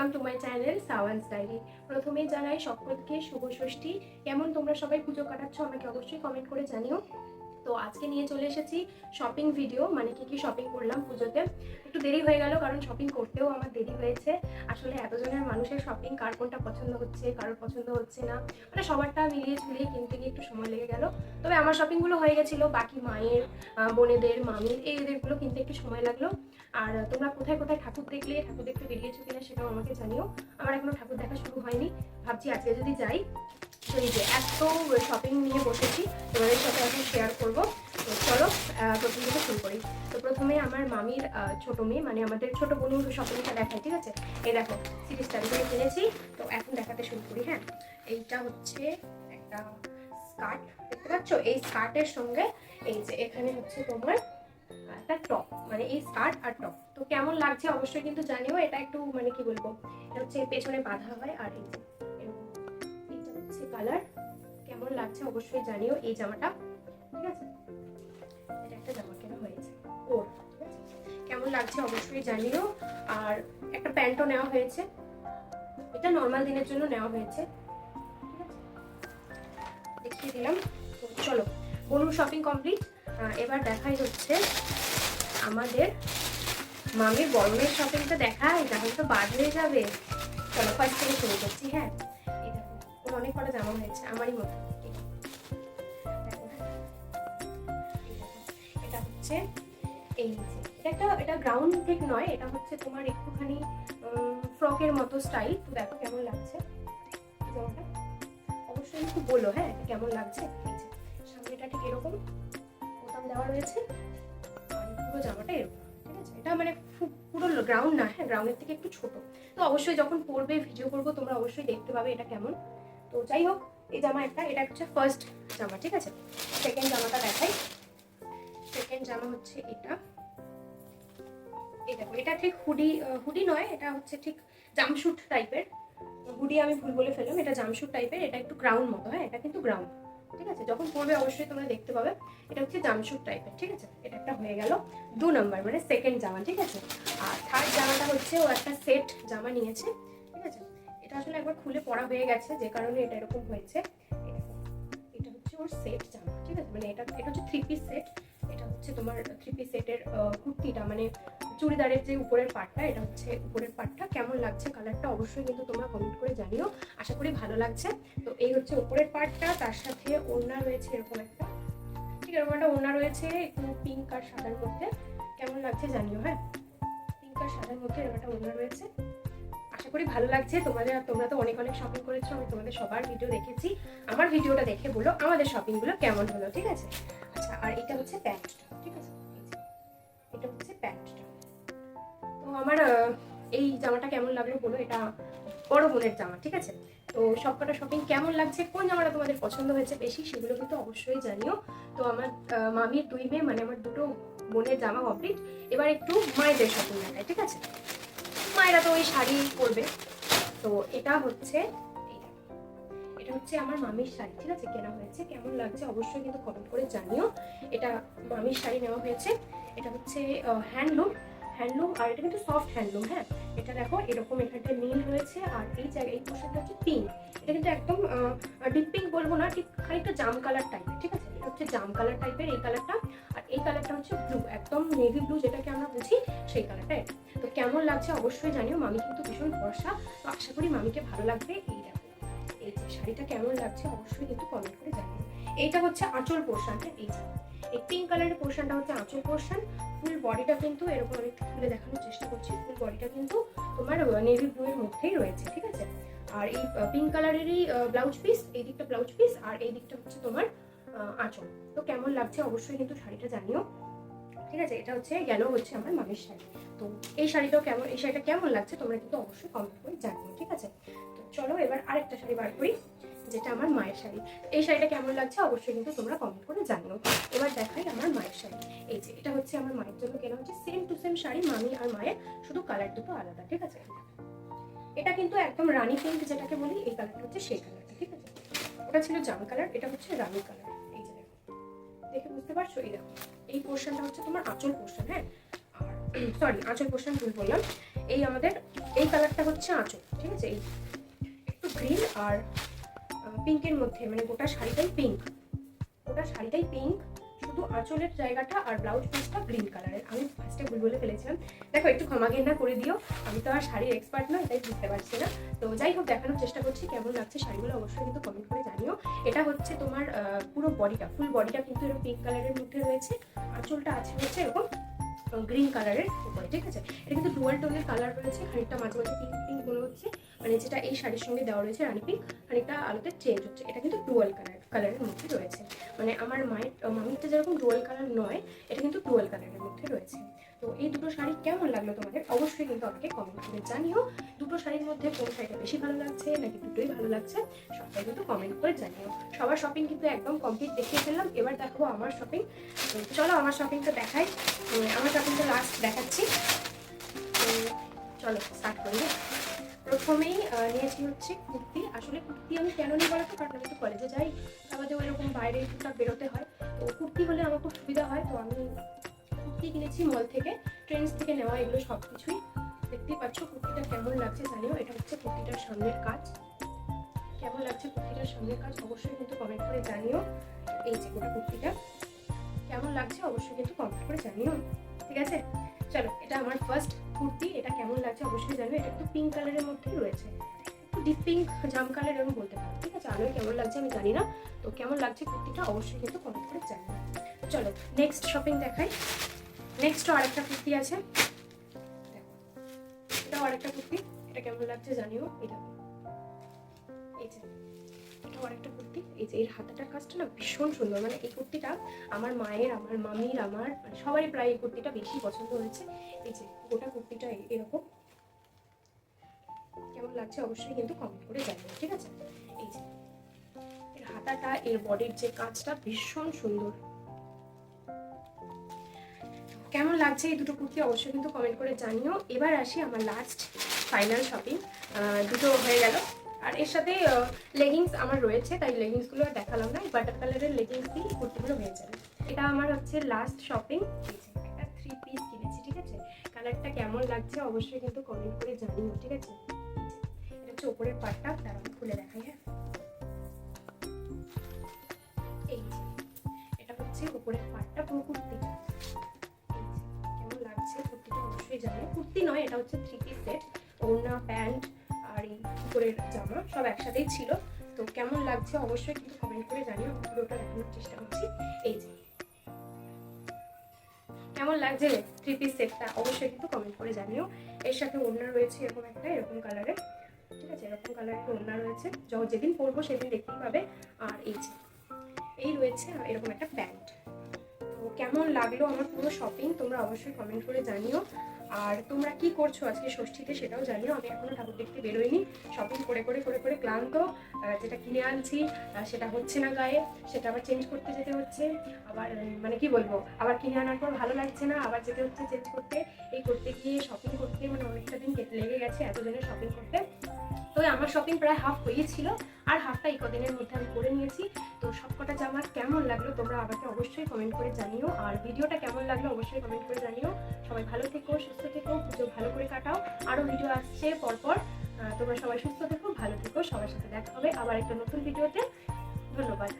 Welcome to my channel Sawan's diary প্রথমে জানাই সকলকে শুভ ষষ্ঠী। কেমন তোমরা সবাই পুজো কাটাচ্ছ আমাকে অবশ্যই কমেন্ট করে জানিও। তো আজকে নিয়ে চলে এসেছি শপিং ভিডিও মানে কি কি শপিং করলাম পুজোতে। একটু দেরি হয়ে গেল, কারণ শপিং করতেও আমার দেরি হয়েছে। আসলে এতজনের মানুষের শপিং কার কোনটা পছন্দ হচ্ছে, কারোর পছন্দ হচ্ছে না। মানে সবারটা মিলিয়ে ঝুলিয়ে কিনতে গিয়ে একটু সময় লেগে গেল। তবে আমার শপিংগুলো হয়ে গেছিল, বাকি মায়ের বোনেদের, মামির, এই এদেরগুলো কিনতে একটু সময় লাগল। আর তোমরা কোথায় কোথায় ঠাকুর দেখলে ঠাকুর দেখতে বেরিয়েছো কিনা সেটাও আমাকে জানিও। আমার এখনও ঠাকুর দেখা শুরু হয়নি। ভাবছি আজকে যদি যাই তো এই যে এত শপিং নিয়ে বসেছি, তোমাদের সাথে এখন শেয়ার করব। তো চলো প্রথম থেকে শুরু করি। তো প্রথমে আমার মামির ছোট মেয়ে মানে আমাদের ছোট বোনুর শপিংটা দেখাই, ঠিক আছে? এই দেখো সিরিজটা আমি কিনেছি তো এখন দেখাতে শুরু করি হ্যাঁ? এইটা হচ্ছে একটা স্কার্ট দেখতে পাচ্ছ? এই স্কার্টের সঙ্গে, এই যে, এখানে হচ্ছে তোমার একটা টপ মানে এই স্কার্ট আর টপ তো কেমন লাগছে অবশ্যই কিন্তু জানিও, এটা একটু মানে কি বলব, এটা হচ্ছে পেছনে বাঁধা হয় আর এই কালার। কেমন লাগছে অবশ্যই জানিও এই জামাটা। ঠিক আছে? এটা একটা জামা কেনা হয়েছে। ওর কেমন লাগছে অবশ্যই জানিও। আর একটা প্যান্টও নেওয়া হয়েছে। এটা নর্মাল দিনের জন্য নেওয়া হয়েছে। দেখিয়ে দিলাম। চলো বলুন শপিং কমপ্লিট এবার দেখাই হচ্ছে আমাদের মামির বরণের শপিংটা দেখাই, তাহলে তো বাদ হয়ে যাবে। চলো ফার্স্ট থেকে শুরু করছি হ্যাঁ? ওর অনেক কটা জামা হয়েছে, আমারই মতো। এটা হচ্ছে এই এটা একটা, এটা গ্রাউন্ড ঠিক নয়, এটা হচ্ছে তোমার একটুখানি ফ্রকের মতো স্টাইল তো দেখো কেমন লাগছে অবশ্যই একটু বলো হ্যাঁ কেমন লাগছে? সামনেটা ঠিক এরকম, বোতাম দেওয়া রয়েছে পুরো জামাটা এরকম এটা মানে পুরো গ্রাউন্ড না হ্যাঁ গ্রাউন্ডের থেকে একটু ছোট। তো অবশ্যই যখন পরবে ভিডিও করব, তোমরা অবশ্যই দেখতে পাবে এটা কেমন। তো যাই হোক, এই জামা একটা, এটা হচ্ছে ফার্স্ট জামা, ঠিক আছে? সেকেন্ড জামাটা দেখাই। সেকেন্ড জামা হচ্ছে এটা। এই দেখো, এটা ঠিক হুডি হুডি নয়, এটা হচ্ছে ঠিক জামশুট টাইপের হুডি আমি ভুল বলে ফেললাম, এটা জামশুট টাইপের এটা একটু গ্রাউন্ড মতো হ্যাঁ এটা কিন্তু গ্রাউন্ড ঠিক আছে? যখন পড়বে অবশ্যই তোমরা দেখতে পাবে, এটা হচ্ছে জামশুট টাইপের ঠিক আছে? এটা একটা হয়ে গেল দু নম্বর মানে সেকেন্ড জামা, ঠিক আছে? আর থার্ড জামাটা হচ্ছে ও একটা সেট জামা নিয়েছে। এটা আসলে একবার খুলে পড়া হয়ে গেছে, যে কারণে এটা এরকম হয়েছে। এটা হচ্ছে ওর সেট জামা, ঠিক আছে? মানে এটা এটা হচ্ছে থ্রি পিস সেট এটা হচ্ছে তোমার থ্রি পিস সেটের কুর্তিটা মানে চুড়িদারের যে উপরের পার্টটা এটা হচ্ছে উপরের পার্টটা কেমন লাগছে কালারটা অবশ্যই কিন্তু তোমরা কমেন্ট করে জানিও। আশা করি ভালো লাগছে। তো এই হচ্ছে উপরের পার্টটা তার সাথে ওড়না রয়েছে এরকম একটা। ঠিক এরকম একটা ওড়না রয়েছে, একটু পিঙ্ক আর সাদার মধ্যে। কেমন লাগছে জানিও হ্যাঁ? পিঙ্ক আর সাদার মধ্যে এরকম একটা ওড়না রয়েছে। করি, ভালো লাগছে। তোমাদের, তোমরা তো অনেক অনেক শপিং করেছ, আমি তোমাদের সবার ভিডিও দেখেছি। আমার ভিডিওটা দেখে বলো, আমাদের শপিংগুলো কেমন হলো, ঠিক আছে? আচ্ছা আর এটা হচ্ছে প্যান্টটা ঠিক আছে? এটা হচ্ছে প্যান্টটা তো আমার এই জামাটা কেমন লাগল বলো, এটা বড় বোনের জামা, ঠিক আছে? তো সবকটা শপিং কেমন লাগছে, কোন জামাটা তোমাদের পছন্দ হয়েছে বেশি, সেগুলো কিন্তু অবশ্যই জানিও। তো আমার মামির দুই মেয়ে মানে আমার দুটো বোনের জামা কমপ্লিট এবার একটু মায়েদের শপিং দেখায় ঠিক আছে? মায়েরা তো ওই শাড়ি পরবে। তো এটা হচ্ছে এটা হচ্ছে আমার মামির শাড়ি, ঠিক আছে? কেনা হয়েছে, কেমন লাগছে অবশ্যই কিন্তু কমেন্ট করে জানিও। এটা মামির শাড়ি নেওয়া হয়েছে। এটা হচ্ছে হ্যান্ডলুম হ্যান্ডলুম আর এটা কিন্তু সফট হ্যান্ডলুম হ্যাঁ? এটা দেখো, এরকম এখানটা নীল রয়েছে আর এই জায়গায়, এই পোশাকটা হচ্ছে পিঙ্ক এটা কিন্তু একদম ডিপ পিঙ্ক বলব না, ঠিক খানিকটা জাম কালার টাইপের ঠিক আছে? এটা হচ্ছে জাম কালার টাইপের এই কালারটা আর এই কালারটা হচ্ছে ব্লু একদম নেভি ব্লু যেটাকে আমরা বুঝি, সেই কালারটা তো কেমন লাগছে অবশ্যই জানিও, মামি কিন্তু ভীষণ ভরসা। তো আশা করি মামিকে ভালো লাগবে, এই দেখো। এই শাড়িটা কেমন লাগছে অবশ্যই কিন্তু কমেন্ট করে জানিও। এইটা হচ্ছে আঁচল পোর্শনটা এই যে। এই পিঙ্ক কালারের পোর্শনটা হচ্ছে আঁচল পোর্শন ফুল বডিটা কিন্তু এরকম আমি খুলে দেখানোর চেষ্টা করছি ফুল বডিটা কিন্তু তোমার নেভি ব্লু এর মধ্যেই রয়েছে, ঠিক আছে? আর এই পিঙ্ক কালারেরই ব্লাউজ পিস এই দিকটা ব্লাউজ পিস আর এই দিকটা হচ্ছে তোমার আঁচল। তো কেমন লাগছে অবশ্যই কিন্তু শাড়িটা জানিও। ঠিক আছে? এটা হচ্ছে গেল হচ্ছে আমার মামির শাড়ি। তো এই শাড়িটাও কেমন, এই শাড়িটা কেমন লাগছে তোমরা কিন্তু অবশ্যই কমেন্ট করে জানিও, ঠিক আছে? তো চলো এবার আরেকটা শাড়ি বার করি। যেটা আমার মায়ের শাড়ি। এই শাড়িটা কেমন লাগছে অবশ্যই কিন্তু তোমরা কমেন্ট করে জানো এবার দেখাই আমার মায়ের শাড়ি। এই যে, এটা হচ্ছে আমার মায়ের জন্য কেনা হচ্ছে সেম টু সেম শাড়ি, মামি আর মায়ের শুধু কালার দুটো আলাদা, ঠিক আছে? এটা কিন্তু একদম রানী পিঙ্ক যেটাকে বলি, এই কালারটা হচ্ছে সেই কালারটা ঠিক আছে? ওটা ছিল জাম কালার এটা হচ্ছে রানী কালার এই যে দেখো, দেখে বুঝতে পারছ? এই দেখো, এই পোর্শনটা হচ্ছে তোমার আঁচল পোর্শন হ্যাঁ? সরি আঁচল পোর্শন ভুল বললাম। এই আমাদের, এই কালারটা হচ্ছে আঁচল, ঠিক আছে? এই একটু গ্রিন আর পিঙ্কের মধ্যে মানে গোটা শাড়িটাই পিঙ্ক গোটা শাড়িটাই পিঙ্ক শুধু আঁচলের জায়গাটা আর ব্লাউজ পিসটা গ্রিন কালারের আমি ফার্স্টে ভুল বলে ফেলেছিলাম। দেখো, একটু ক্ষমা ঘেন্না করে দিও। আমি তো আর শাড়ির এক্সপার্ট নয় তাই বুঝতে পারছি না। তো যাই হোক, দেখানোর চেষ্টা করছি কেমন লাগছে শাড়িগুলো। অবশ্যই কিন্তু কমেন্ট করে জানিও। এটা হচ্ছে তোমার পুরো বডিটা ফুল বডিটা কিন্তু এরকম পিঙ্ক কালারের মধ্যে রয়েছে। আঁচলটা আছে হচ্ছে এরকম গ্রিন কালারের উপরে, ঠিক আছে? এটা কিন্তু ডুয়াল টোনের কালার রয়েছে, খানিকটা মাঝে মাঝে পিঙ্ক পিঙ্ক হচ্ছে মানে যেটা এই শাড়ির সঙ্গে দেওয়া রয়েছে রানি পিঙ্ক, খানিকটা আলোতে চেঞ্জ হচ্ছে। এটা কিন্তু ডুয়াল কালার কালারের মধ্যে রয়েছে। মানে আমার মায়ের মামিরটা যেরকম ডুয়াল কালার নয়, এটা কিন্তু ডুয়াল কালারের মধ্যে রয়েছে। তো এই দুটো শাড়ি কেমন লাগল তোমাদের? অবশ্যই কিন্তু আমাকে কমেন্ট করে জানিও। দুটো শাড়ির মধ্যে কোন শাড়িটা বেশি ভালো লাগছে, নাকি দুটোই ভালো লাগছে, সবটাই কিন্তু কমেন্ট করে জানিও। সবার শপিং কিন্তু একদম কমপ্লিট দেখিয়ে ফেললাম। এবার দেখাবো আমার শপিং চলো আমার শপিংটা দেখাই। আমার শপিংটা লাস্ট দেখাচ্ছি। চলো স্টার্ট করি? প্রথমেই নিয়েছি হচ্ছে কুর্তি। আসলে কুর্তি আমি কেন নিই বলতো কারণ আমি তো কলেজে যাই। আমাদের ওইরকম বাইরে টুকটাক বেরোতে হয়। তো কুর্তি হলে আমার খুব সুবিধা হয়। তো আমি কুর্তি কিনেছি মল থেকে। ট্রেন্ডস থেকে নেওয়া এগুলো সব কিছুই। দেখতেই পাচ্ছ কুর্তিটা কেমন লাগছে জানিও। এটা হচ্ছে কুর্তিটার সামনের কাজ। কেমন লাগছে কুর্তিটার সামনের কাজ অবশ্যই কিন্তু কমেন্ট করে জানিও। এই যে গোটা কুর্তিটা। কেমন লাগছে অবশ্যই কিন্তু কমেন্ট করে জানিও। ঠিক আছে? চলো, এটা আমার ফার্স্ট কুর্তি, এটা কেমন লাগছে অবশ্যই জানবে। এটা একটু পিঙ্ক কালারের মধ্যেই রয়েছে। ডিপ পিঙ্ক জাম কালার এরকম বলতে পারো, ঠিক আছে? আলোয় কেমন লাগছে আমি জানি না, তো কেমন লাগছে কুর্তিটা অবশ্যই কিন্তু কমেন্ট করে জানিও চলো নেক্সট শপিং দেখাই। নেক্সটও আরেকটা কুর্তি আছে। এটাও আরেকটা কুর্তি। এটা কেমন লাগছে জানিও, এটা। আরেকটা কুর্তি। এই যে, এর হাতাটার কাজটা না ভীষণ সুন্দর। মানে এই কুর্তিটা আমার মায়ের, আমার মামির, আমার মানে সবারই প্রায় এই কুর্তিটা বেশি পছন্দ হয়েছে। এই যে, গোটা কুর্তিটা এরকম। কেমন লাগছে অবশ্যই কিন্তু কমেন্ট করে জানিও, ঠিক আছে? এই যে, এর হাতাটা, এর বডির যে কাজটা ভীষণ সুন্দর। কেমন লাগছে এই দুটো কুর্তি অবশ্যই কিন্তু কমেন্ট করে জানিও। এবার আসি আমার লাস্ট ফাইনাল শপিং দুটো হয়ে গেল। আর এর সাথে লেগিংস আমার রয়েছে তাই লেগিংসগুলো আর দেখালাম না বাটার কালারের লেগিংস দিয়ে কুর্তিগুলো হয়ে যাবে। এটা আমার হচ্ছে লাস্ট শপিং একটা থ্রি পিস কিনেছি ঠিক আছে? কালারটা কেমন লাগছে অবশ্যই কিন্তু কমেন্ট করে জানিও ঠিক আছে? এটা হচ্ছে ওপরের পাটটা তার আমি খুলে দেখাই হ্যাঁ? এই এটা হচ্ছে উপরের পাটটা পুরো যে, কেমন লাগছে কুর্তিটা অবশ্যই জানিও। কুর্তি নয় এটা হচ্ছে থ্রি পিস সেট ওড়না প্যান্ট উপরের জামা সব একসাথেই ছিল। তো কেমন লাগছে অবশ্যই কিন্তু কমেন্ট করে জানিও। পুরোটা দেখানোর চেষ্টা করছি। এই যে। কেমন লাগছে থ্রি পিস সেটটা অবশ্যই কিন্তু কমেন্ট করে জানিও। এর সাথে ওড়না রয়েছে এরকম একটা, এরকম কালারের ঠিক আছে? এরকম কালারের ওড়না রয়েছে। যখন যেদিন পরবো সেদিন দেখতেই পাবে। আর এই যে। এই রয়েছে এরকম একটা প্যান্ট। তো কেমন লাগল আমার পুরো শপিং তোমরা অবশ্যই কমেন্ট করে জানিও। আর তোমরা কি করছ আজকে ষষ্ঠীতে সেটাও জানিও, আমি এখনও ঠাকুর দেখতে বেরোইনি। শপিং করে করে করে করে ক্লান্ত যেটা কিনে আনছি সেটা হচ্ছে না গায়ে, সেটা আবার চেঞ্জ করতে যেতে হচ্ছে, আবার মানে কি বলব, আবার কিনে আনার পর ভালো লাগছে না, আবার যেতে হচ্ছে চেঞ্জ করতে। এই করতে গিয়ে শপিং করতে মানে অনেকটা দিন লেগে গেছে এতজনের শপিং করতে। তো আমার শপিং প্রায় হাফ হয়েছিল আর হাফটা এই কদিনের মধ্যে আমি করে নিয়েছি। তো সবকটা জামা কেমন লাগল তোমরা আমাকে অবশ্যই কমেন্ট করে জানিও। আর ভিডিওটা কেমন লাগল অবশ্যই কমেন্ট করে জানিও। সবাই ভালো থেকো, সুস্থ থেকো, পুজো ভালো করে কাটাও। আরও ভিডিও আসছে পরপর। তোমরা সবাই সুস্থ থেকো, ভালো থেকো, সবার সাথে দেখা হবে আবার একটা নতুন ভিডিওতে ধন্যবাদ।